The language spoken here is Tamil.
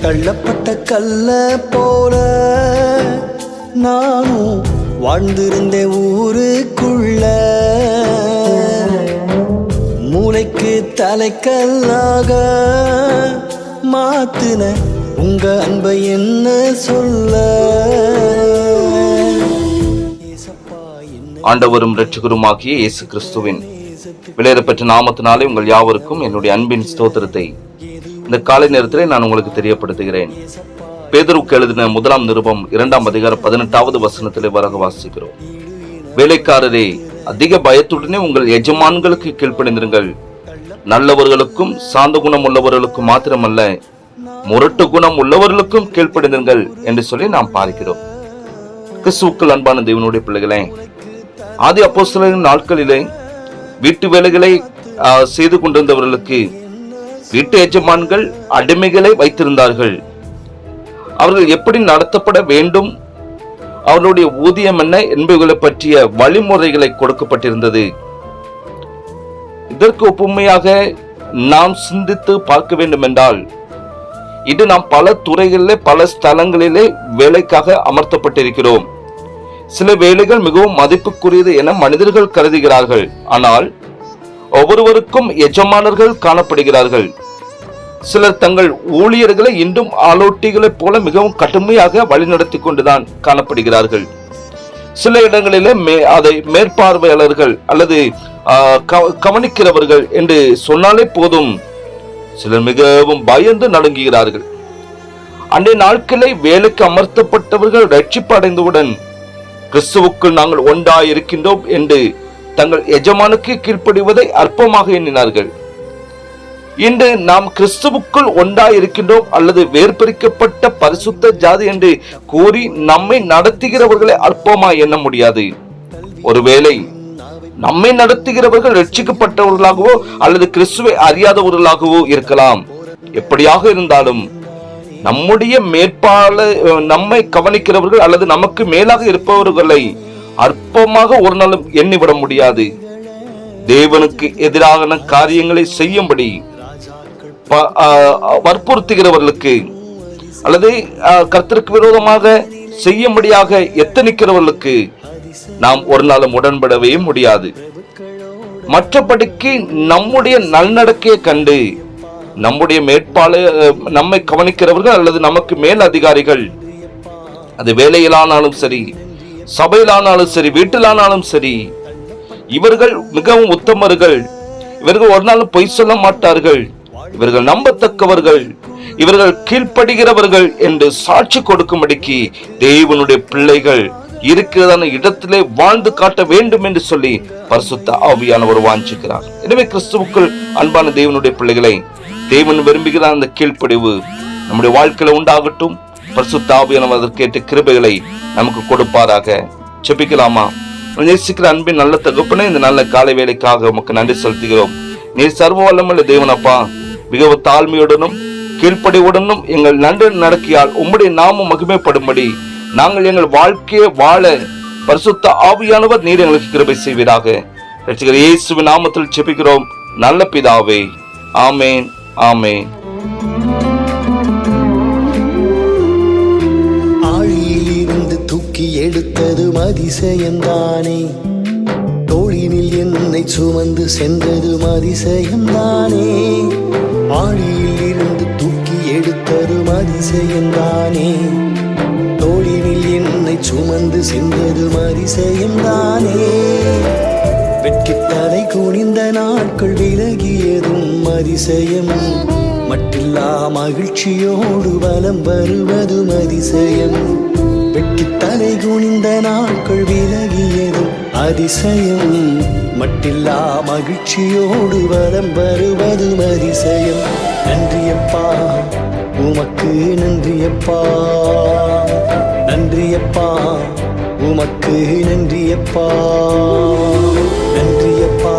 தள்ளப்பட்ட கல்ல போல நானும் வாழ்ந்திருந்தேன் ஊருக்குள்ள. மூளைக்கு தலைக்கல்லாக மாத்துன உங்க அன்பை என்ன சொல்ல? ஆண்டவரும் இரட்சகருமாகிய இயேசு கிறிஸ்துவின் விலையேறப்பெற்ற நாமத்தினாலே உங்கள் யாவருக்கும் என்னுடைய அன்பின் ஸ்தோத்திரத்தை. இந்த காலை நேரத்திலே நான் உங்களுக்கு தெரியப்படுத்துகிறேன். பேதருக்கு எழுதின முதலாம் நிருபம் இரண்டாம் அதிகாரம் பதினெட்டாவது வசனத்திலே வரக வாசிக்கிறோம். வேலைக்காரரே அதிக பயத்துடனே உங்கள் எஜமான்களுக்கு கீழ்ப்படிந்திருங்கள். நல்லவர்களுக்கும் சாந்த குணம் உள்ளவர்களுக்கும் மாத்திரமல்ல முரட்டு குணம் உள்ளவர்களுக்கும் கீழ்ப்படிந்திருங்கள் என்று சொல்லி நாம் பார்க்கிறோம். கிறிஸ்துவுக்கள் அன்பான தேவனுடைய பிள்ளைகளே ஆதி அப்போ நாட்களிலே வீட்டு வேலைகளை செய்து கொண்டிருந்தவர்களுக்கு வீட்டு எஜமான்கள் அடிமைகளை வைத்திருந்தார்கள். அவர்கள் எப்படி நடத்தப்பட வேண்டும்? அவர்களுடைய ஊதியம் என்ன என்பவர்களை பற்றிய வழிமுறைகளை கொடுக்கப்பட்டிருந்தது. இதற்கு ஒப்புமையாக நாம் சிந்தித்து பார்க்க வேண்டும் என்றால் இது நாம் பல துறைகளிலே பல ஸ்தலங்களிலே வேலைக்காக அமர்த்தப்பட்டிருக்கிறோம். சில வேலைகள் மிகவும் மதிப்புக்குரியது என மனிதர்கள் கருதுகிறார்கள். ஆனால் ஒவ்வொருவருக்கும் எஜமானர்கள் காணப்படுகிறார்கள். சிலர் தங்கள் ஊழியர்களை இன்றும் ஆலோட்டிகளைப் போல மிகவும் கடுமையாக வழிநடத்தி கொண்டுதான் காணப்படுகிறார்கள். சில இடங்களிலே மே அதை மேற்பார்வையாளர்கள் அல்லது கவ- கவனிக்கிறவர்கள் என்று சொன்னாலே போதும். சிலர் மிகவும் பயந்து நடுங்குகிறார்கள். அன்றைய நாட்களை வேலைக்கு அமர்த்தப்பட்டவர்கள் ரட்சிப்பு அடைந்தவுடன் கிறிஸ்துவுக்குள் நாங்கள் ஒன்றாய் இருக்கின்றோம் என்று தங்கள் எஜமானுக்கு கீழ்ப்படிவதை அற்பமாக எண்ணினார்கள். இன்று நாம் கிறிஸ்துவுக்குள் ஒன்றாய் இருக்கின்றோம் அல்லது வேர்பிரிக்கப்பட்ட பரிசுத்த ஜாதி என்று கூறி நம்மை நடத்துகிறவர்களை அற்பமாய் எண்ண முடியாது. ஒருவேளை நம்மை நடத்துகிறவர்கள் ரட்சிக்கப்பட்டவர்களாகவோ அல்லது கிறிஸ்துவை அறியாதவர்களாகவோ இருக்கலாம். எப்படியாக இருந்தாலும் நம்முடைய மேற்பால நம்மை கவனிக்கிறவர்கள் அல்லது நமக்கு மேலாக இருப்பவர்களை அற்பமாக ஒரு நாளும் எண்ணிவிட முடியாது. தேவனுக்கு எதிரான காரியங்களை செய்யும்படி வற்புறுத்துகிறவர்களுக்கு அல்லது கர்த்தருக்கு விரோதமாக செய்யும்படியாக எத்தனிக்கிறவர்களுக்கு நாம் ஒரு நாளும் உடன்படவே முடியாது. மற்றபடிக்கு நம்முடைய நல்நடக்கையை கண்டு நம்முடைய மேற்பால நம்மை கவனிக்கிறவர்கள் அல்லது நமக்கு மேல் அதிகாரிகள். அது வேலையிலானாலும் சரி சபையிலானாலும் சரி வீட்டிலானாலும் சரி இவர்கள் மிகவும் உத்தமர்கள். இவர்கள் ஒரு நாளும் பொய் சொல்ல மாட்டார்கள். இவர்கள் நம்பத்தக்கவர்கள். இவர்கள் கீழ்ப்படுகிறவர்கள் என்று சாட்சி கொடுக்கும்படிக்கு தேவனுடைய பிள்ளைகள் இருக்கிறதான இடத்திலே வாழ்ந்து காட்ட வேண்டும் என்று சொல்லி பரிசுத்த ஆவியானவர் வாஞ்சிக்கிறார். எனவே கிறிஸ்துவுக்குள் அன்பான தேவனுடைய பிள்ளைகளை தேவன் விரும்புகிற அந்த கீழ்ப்படிவு நம்முடைய வாழ்க்கையில உண்டாகட்டும். பரிசுத்த ஆவியானவர் அதற்கேற்ற கிருபைகளை நமக்கு கொடுப்பாராக. செபிக்கலாமா நேசிக்கிற அன்பின் நல்ல தகுப்பனே இந்த நல்ல காலை வேலைக்காக உமக்கு நன்றி செலுத்துகிறோம். நீ சர்வ வல்லமல்ல தேவனப்பா மிகவும் தாழ்மையுடனும் கீழ்ப்படிவுடனும் எங்கள் நன்றி நடக்கியால் உம்முடைய நாமம் மகிமைப்படும்படி நாங்கள் எங்கள் வாழ்க்கையை வாழ பரிசுத்த ஆவியானவர் நீர் எங்களுக்கு கிருபை செய்வீராக. ரட்சிகர் இயேசுவின் நாமத்தில் செபிக்கிறோம் நல்ல பிதாவே ஆமேன். ஆமே ஆழியிலிருந்து தூக்கி எடுத்ததும் அதிசயம்தானே தோழினில் என்னை சுமந்து சென்றதும் அதிசயம்தானே ஆழியில் இருந்து தூக்கி எடுத்ததும் அதிசயம்தானே தோழினில் என்னை சுமந்து சென்றதும் அதிசயம்தானே வெட்கித்தலை குனிந்த நாட்கள் விலகியதும் அதிசயம். மட்டில்லா மகிழ்ச்சியோடு வலம் வருவதும் அதிசயம். வெட்கித்தலை குனிந்த நாட்கள் விலகியதும் அதிசயம். மட்டில்லா மகிழ்ச்சியோடு வலம் வருவதும் அதிசயம். நன்றியப்பா உமக்கு நன்றியப்பா. நன்றியப்பா உமக்கு நன்றியப்பா. நன்றியப்பா.